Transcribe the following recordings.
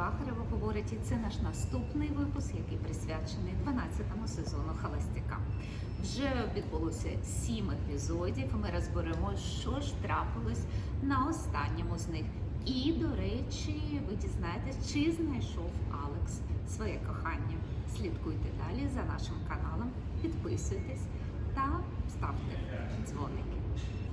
Бахарева говорить, і це наш наступний випуск, який присвячений 12-му сезону Холостяка. Вже відбулося сім епізодів. Ми розберемо, що ж трапилось на останньому з них. І, до речі, ви дізнаєтесь, чи знайшов Алекс своє кохання. Слідкуйте далі за нашим каналом, підписуйтесь та ставте дзвоники.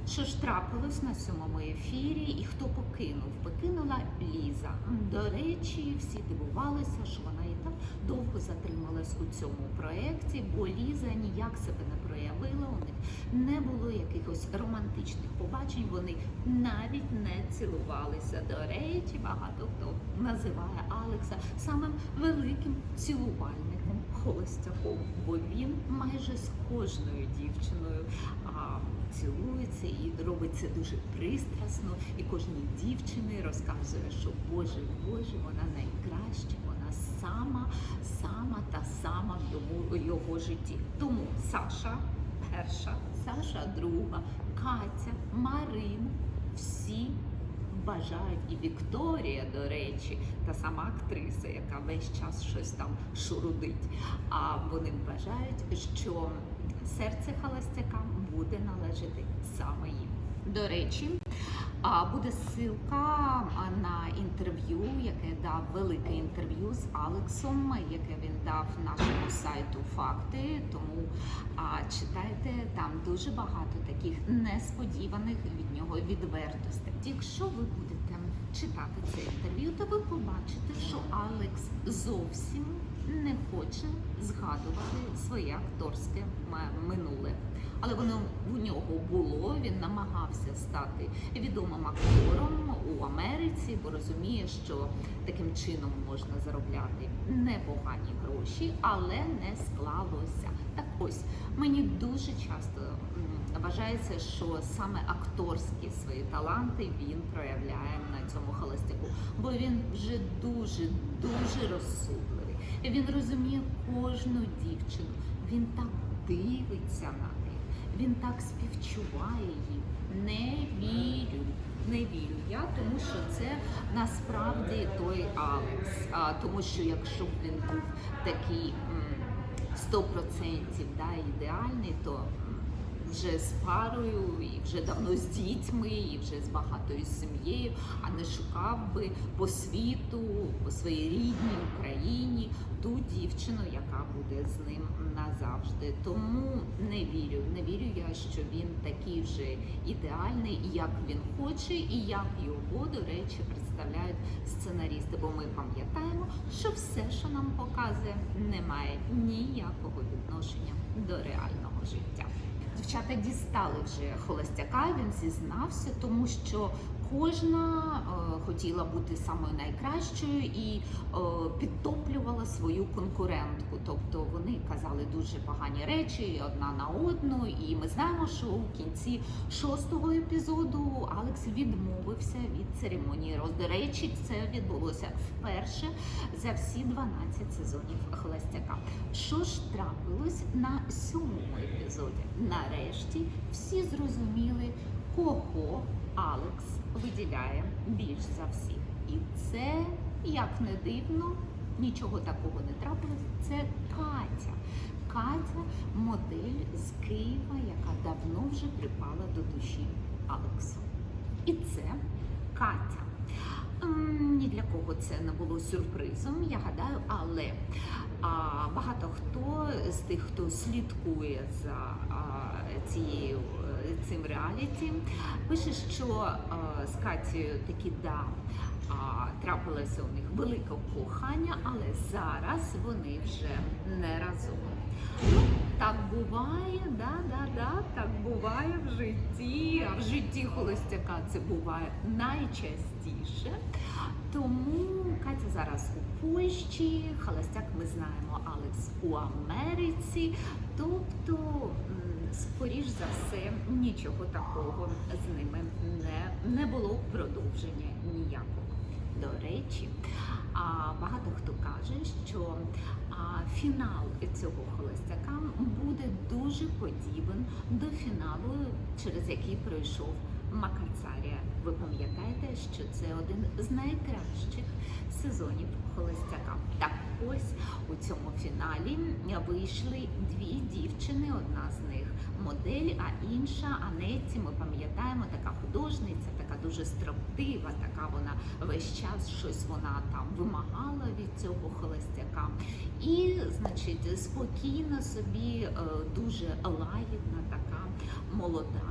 Що ж трапилось на сьомому ефірі і хто покинув? Покинула Ліза. До речі, всі дивувалися, що вона і так довго затрималась у цьому проєкті, бо Ліза ніяк себе не проявила. У них не було якихось романтичних побачень. Вони навіть не цілувалися. До речі, багато хто називає Алекса самим великим цілувальником холостяком, бо він майже з кожною дівчиною а, цілується і робить це дуже пристрасно. І кожній дівчині розказує, що Боже, Боже, вона найкраща, вона сама, сама та сама в йому його житті. Тому Саша перша, Саша друга, Катя, Марина, всі бажають і Вікторія, до речі, та сама актриса, яка весь час щось там шурудить. А вони вважають, що серце холостяка буде належати саме їм. До речі, буде ссылка на інтерв'ю, яке дав велике інтерв'ю з Алексом, яке він дав нашому сайту Факти. Тому читайте там дуже багато таких несподіваних від нього відвертостей. Якщо ви будете читати це інтерв'ю, то ви побачите, що Алекс зовсім не хоче згадувати своє акторське минуле. Але воно у нього було. Він намагався стати відомим актором у Америці, бо розуміє, що таким чином можна заробляти непогані гроші, але не склалося. Так ось мені дуже часто вважається, що саме акторські свої таланти він проявляє на цьому холостяку, бо він вже дуже дуже розсудливий. Він розуміє кожну дівчину. Він так дивиться на них. Він так співчуває їм. Не вірю, не вірю я, тому що це насправді той Алекс. А, тому що якщо б він був такий м, 100% да, ідеальний, то вже з парою, і вже давно з дітьми, і вже з багатою сім'єю, а не шукав би по світу, по своїй рідній Україні ту дівчину, яка буде з ним назавжди. Тому не вірю, не вірю я, що він такий вже ідеальний, як він хоче, і як його, до речі, представляють сценарісти. Бо ми пам'ятаємо, що все, що нам показує, не має ніякого відношення до реального життя. Дівчата дістали вже холостяка, він зізнався, тому що кожна е, хотіла бути самою найкращою і е, підтоплювала свою конкурентку. Тобто вони казали дуже погані речі одна на одну. І ми знаємо, що у кінці шостого епізоду Алекс відмовився від церемонії. До речі, це відбулося вперше за всі 12 сезонів холостяка. Що ж трапилось на сьомому епізоді? Нарешті всі зрозуміли, кого Алекс виділяє більш за всіх. І це, як не дивно, нічого такого не трапилось. Це Катя. Катя модель з Києва, яка давно вже припала до душі Алексу. І це Катя. Ем, Ні для кого це не було сюрпризом, я гадаю, але а, багато хто з тих, хто слідкує за а, цією цим реаліті, пише, що а, з Катією таки да. Трапилося у них велике кохання, але зараз вони вже не разом. Ну, так буває, да, да, да, так буває в житті. А в житті холостяка це буває найчастіше. Тому Катя зараз у Польщі, холостяк ми знаємо, Алекс у Америці. Тобто, скоріш за все, нічого такого з ними не, не було продовження ніякого. До речі, а багато хто каже, що фінал цього холостяка буде дуже подібен до фіналу, через який пройшов Макацарія. Ви пам'ятаєте, що це один з найкращих сезонів холостяка. Так ось у цьому фіналі вийшли дві дівчини. Одна з них модель, а інша Анетті. Ми пам'ятаємо, така художниця, така дуже строптива, така вона весь час щось вона там вимагала від цього холостяка. І, значить, спокійно собі, е, дуже лагідна така молода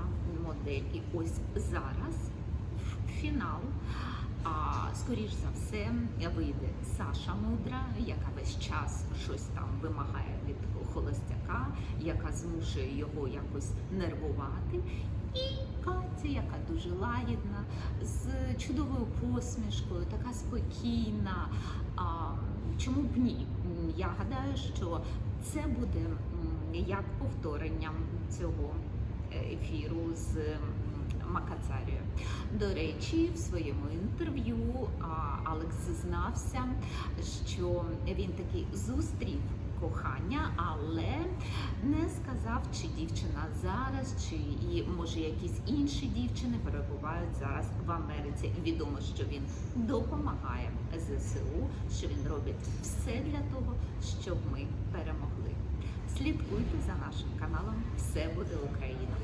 модель. І ось зараз в фінал. А скоріш за все вийде Саша Мудра, яка весь час щось там вимагає від холостяка, яка змушує його якось нервувати. І Катя, яка дуже лагідна, з чудовою посмішкою, така спокійна. А, чому б ні? Я гадаю, що це буде як повторенням цього е, ефіру з м, Макацарією. До речі, в своєму інтерв'ю Алекс зізнався, що він таки зустрів кохання, але не сказав, чи дівчина зараз, чи і може якісь інші дівчини перебувають зараз в Америці. І Відомо, що він допомагає ЗСУ, що він робить все для того, щоб ми перемогли. Слідкуйте за нашим каналом. Все буде Україна.